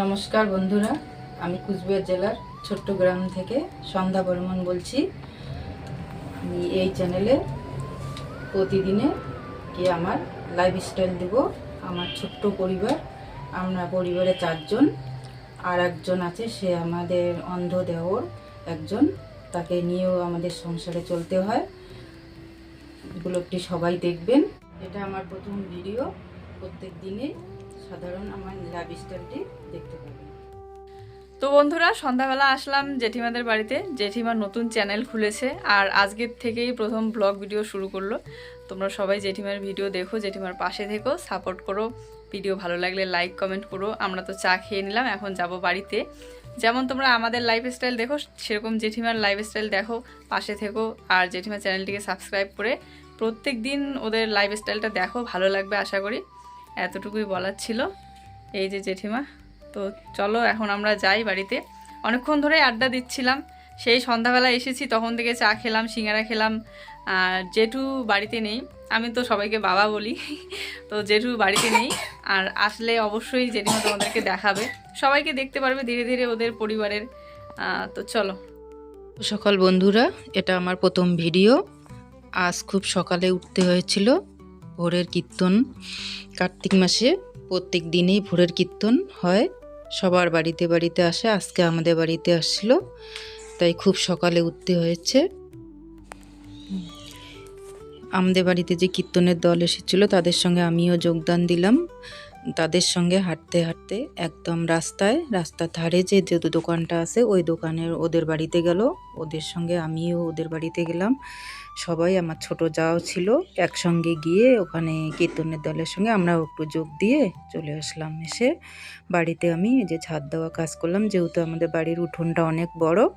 নমস্কার বন্ধুরা, আমি কুচবিহার জেলার ছোট্ট গ্রাম থেকে সন্ধ্যা বর্মন বলছি। আমি এই চ্যানেলে প্রতিদিনে কি আমার লাইফস্টাইল দেব, আমার ছোট্ট পরিবার, আমরা পরিবারে চারজন, আর একজন আছে, সে আমাদের অন্ধ দেওর একজন, তাকে নিয়েও আমাদের সংসারে চলতে হয়। ব্লগটি সবাই দেখবেন। এটা আমার প্রথম ভিডিও প্রত্যেক দিনে সাধারণ আমার লাইফস্টাইলটি দেখতে পাবেন তো বন্ধুরা, সন্ধ্যাবেলা আসলাম জেঠিমাদের বাড়িতে। জেঠিমার নতুন চ্যানেল খুলেছে আর আজকের থেকেই প্রথম ব্লগ ভিডিও শুরু করল। তোমরা সবাই জেঠিমার ভিডিও দেখো, জেঠিমার পাশে থেকো সাপোর্ট করো। ভিডিও ভালো লাগলে লাইক কমেন্ট করো। আমরা তো চা খেয়ে নিলাম, এখন যাব বাড়িতে। যেমন তোমরা আমাদের লাইফস্টাইল দেখো, সেরকম জেঠিমার লাইফস্টাইল দেখো, পাশে থেকো আর জেঠিমার চ্যানেলটিকে সাবস্ক্রাইব করে প্রত্যেক দিন ওদের লাইফস্টাইলটা দেখো, ভালো লাগবে আশা করি। এতটুকুই বলার ছিল। এই যে জেঠিমা, তো চলো এখন আমরা যাই বাড়িতে। অনেকক্ষণ ধরে আড্ডা দিচ্ছিলাম। সেই সন্ধ্যাবেলা এসেছি, তখন থেকে চা খেলাম, সিঙ্গারা খেলাম। আর জেঠু বাড়িতে নেই। আমি তো সবাইকে বাবা বলি। তো জেঠু বাড়িতে নেই। আর আসলে অবশ্যই জেঠিমা তোমাদেরকে দেখাবে। সবাইকে দেখতে পারবে ধীরে ধীরে ওদের পরিবারের। তো চলো। সকাল বন্ধুরা, এটা আমার প্রথম ভিডিও। আজ খুব সকালে উঠতে হয়েছিল। ভোরের কীর্তন। কার্তিক মাসে প্রত্যেক দিনেই ভোরের কীর্তন হয়। সবার বাড়িতে বাড়িতে আসে। আজকে আমাদের বাড়িতে আসছিল। তাই খুব সকালে উঠতে হয়েছে। আমাদের বাড়িতে যে কীর্তনের দল এসেছিল, তাদের সঙ্গে আমিও যোগদান দিলাম। তাদের সঙ্গে হাঁটতে হাঁটতে একদম রাস্তায়, রাস্তার ধারে যে যে দোকানটা আছে, ওই দোকানের ওদের বাড়িতে গেল। ওদের সঙ্গে আমিও ওদের বাড়িতে গেলাম। সবাই আমার ছোট যাও ছিল, একসঙ্গে গিয়ে ওখানে কীর্তনের দলের সঙ্গে আমরাও একটু যোগ দিয়ে চলে আসলাম এসে। বাড়িতে আমি যে ঝাড় দেওয়া কাজ করলাম, যেহেতু আমাদের বাড়ির উঠোনটা অনেক বড়,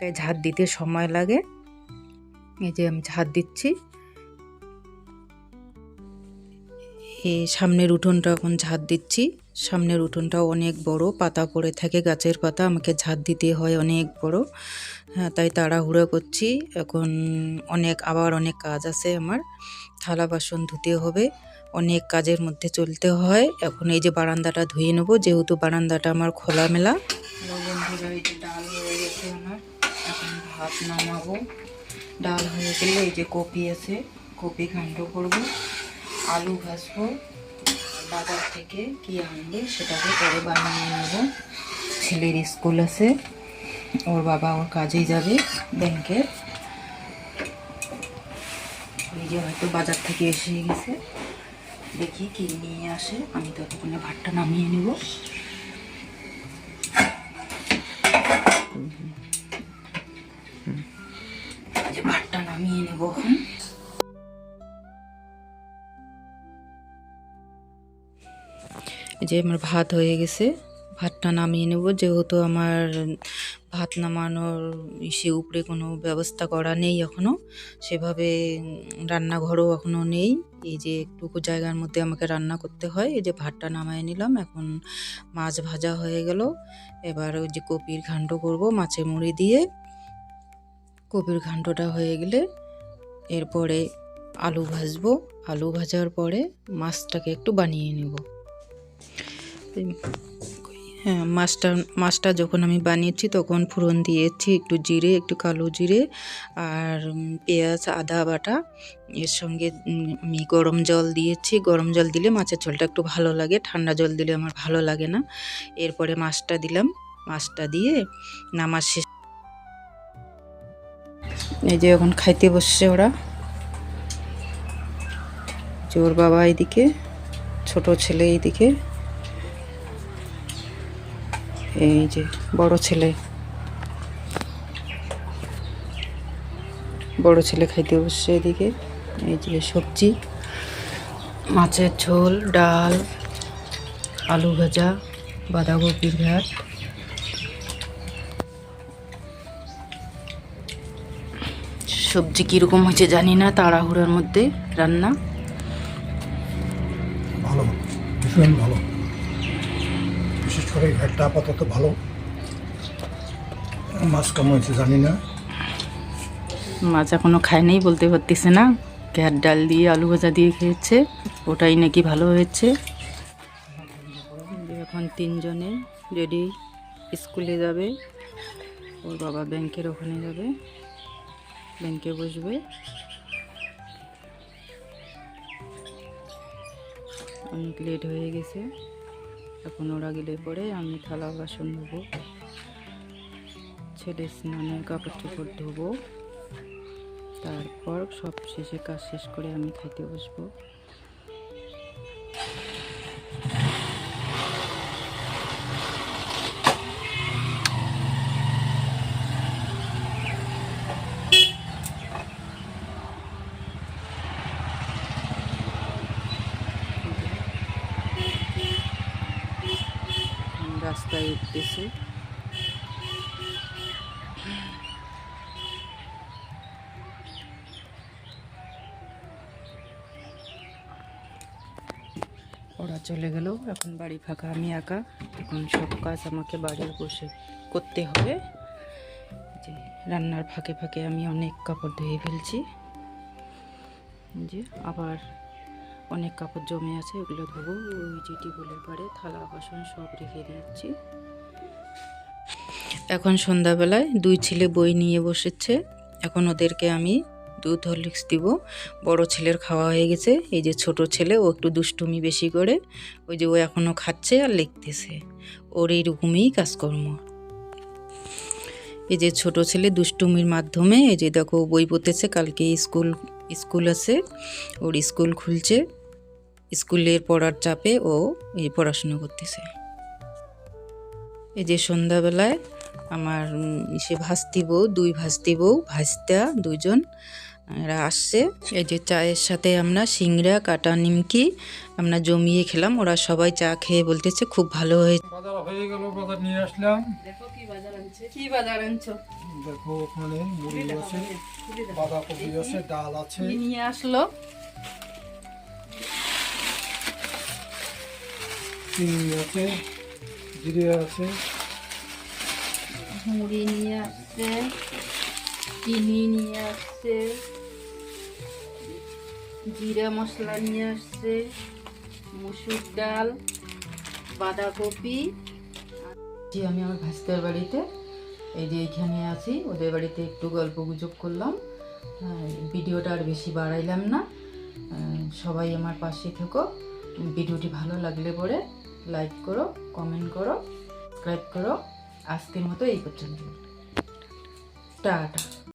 তাই ঝাড় দিতে সময় লাগে। এই যে আমি ঝাড় দিচ্ছি। সামনের উঠোনটা এখন ঝাড় দিচ্ছি। সামনের উঠোনটাও অনেক বড়, পাতা পড়ে থাকে, গাছের পাতা, আমাকে ঝাড় দিতে হয় অনেক বড়। হ্যাঁ তাই তাড়াহুড়ো করছি। এখন অনেক, আবার অনেক কাজ আছে আমার। থালা বাসন ধুতে হবে, অনেক কাজের মধ্যে চলতে হয়। এখন এই যে বারান্দাটা ধুয়ে নেব, যেহেতু বারান্দাটা আমার খোলামেলা। এই যে ডাল হয়ে গেছে আমার এখন নামাবো। ডাল হয়ে গেলে এই যে কপি আছে, কপি ঘান্ট করব। আলু ভাজবো। বাজার থেকে কি আনবে সেটাকে পরে বানিয়ে নেব। ছেলের স্কুল আছে, ওর বাবা ওর কাজেই যাবে ব্যাংকে। নিজে হয়তো বাজার থেকে এসে গেছে। দেখি কি নিয়ে আসে, আমি ততক্ষণে ভাতটা নামিয়ে নেব। যে আমার ভাত হয়ে গেছে, ভাতটা নামিয়ে নেব। যেহেতু আমার ভাত নামানোর ইসে উপরে কোনো ব্যবস্থা করা নেই এখনও সেভাবে রান্নাঘরও এখনও নেই। এই যে একটুকু জায়গার মধ্যে আমাকে রান্না করতে হয়, এই যে ভাতটা নামায় নিলাম। এখন মাছ ভাজা হয়ে গেল। এবার ওই যে কপির ঘান্ট করব মাছের মুড়ি দিয়ে। কপির ঘান্টটা হয়ে গেলে এরপরে আলু ভাজবো। আলু ভাজার পরে মাছটাকে একটু বানিয়ে নেব। হ্যাঁ মাছটা মাছটা যখন আমি বানিয়েছি তখন ফোড়ন দিয়েছি একটু জিরে, একটু কালো জিরে আর পেঁয়াজ, আদা, বাটা। এর সঙ্গে আমি গরম জল দিয়েছি। গরম জল দিলে মাছের ঝোলটা একটু ভালো লাগে, ঠান্ডা জল দিলে আমার ভালো লাগে না। এরপরে মাছটা দিলাম। মাছটা দিয়ে নামাজ শেষ। এই যে এখন খাইতে বসছে ওরা। যে বাবা এইদিকে, ছোট ছেলে এইদিকে। এই যে বড় ছেলে। বড় ছেলে খাইতে বসছে এদিকে। এই যে সবজি, মাছের ঝোল, ডাল, আলু ভাজা, বাঁধাকপির ঘাট সবজি কীরকম হয়েছে জানি না, তাড়াহুড়োর মধ্যে রান্না। ভালো, ভীষণ ভালো। বিশেষ করে ঘাটটা আপাতত ভালো। মাছ কেমন হয়েছে জানি না। মাছ এখনও খায়নি বলতে পারতেছে না। ঘ্যাট ডাল দিয়ে আলু ভাজা দিয়ে খেয়েছে ওটাই নাকি ভালো হয়েছে। এখন তিনজনে রেডি স্কুলে যাবে ওর বাবা ব্যাংকের ওখানে যাবে ব্যাংকে বসবে। অনেক লেট হয়ে গেছে। এখন ওরা গেলে পরে আমি থালা বাসন ধোবো। ছেলে স্নানে কাপড় চোপড় ধোবো। তারপর সব শেষে কাজ শেষ করে আমি খাইতে বসবো। রাস্তায় উঠতেছি। ওরা চলে গেল। এখন বাড়ি ফাঁকা, আমি একা। এখন সব কাজ আমাকে বাড়ির বসে করতে হবে। যে রান্নার ফাঁকে ফাঁকে আমি অনেক কাপড় ধুয়ে ফেলছি। যে আবার অনেক কাপড় জমে আছে, ওগুলো ধোবো। ওই যে টিউবওয়েলের পাড়ে থালা, বাসন সব রেখে দিচ্ছি। এখন সন্ধ্যাবেলায় দুই ছেলে বই নিয়ে বসেছে। এখন ওদেরকে আমি দুধ, হরলিক্স দিব। বড় ছেলের খাওয়া হয়ে গেছে। এই যে ছোট ছেলে, ও একটু দুষ্টুমি বেশি করে। ওই যে ও এখনও খাচ্ছে আর লিখতেছে। ওর এইরকমই কাজকর্ম। এই যে ছোট ছেলে দুষ্টুমির মাধ্যমে, এই যে দেখো বই পড়তেছে, কালকে স্কুল স্কুল আছে। ওর স্কুল খুলছে। স্কুলের পড়ার চাপে ও এই পড়াশুনো করতেছে। এই যে সন্ধ্যাবেলায় আমার সে ভাস্তি বউ দুই ভাস্তি বউ ভাস্তা দুজন এরা আসছে। এই যে চায়ের সাথে আমরা সিংড়া কাটা নিমকি আমরা জমিয়ে খেলাম। ওরা সবাই চা খেয়ে বলতেছে খুব ভালো হয়েছে। বাজার হয়ে গেল বাজার নিয়ে আসলাম। কি বাজার আনছো। দেখো ওখানে মুড়ি আছে বাঁধাকপি আছে ডাল আছে। নিয়ে আসলো। চিনি আছে জিরে আছে। মুড়ি নিয়ে আসছে চিনি নিয়ে আসছে জিরা মশলা নিয়ে আসছে মুসুর ডাল বাঁধাকপি। জি আমি আমার ভাস্তার বাড়িতে এই যে এখানে আছি ওদের বাড়িতে একটু গল্প গুজব করলাম। হ্যাঁ, ভিডিওটা আর বেশি বাড়াইলাম না। সবাই আমার পাশে থেকো। ভিডিওটি ভালো লাগলে পরে লাইক করো কমেন্ট করো সাবস্ক্রাইব করো। আজকের মতো এই পর্যন্ত। টাটা।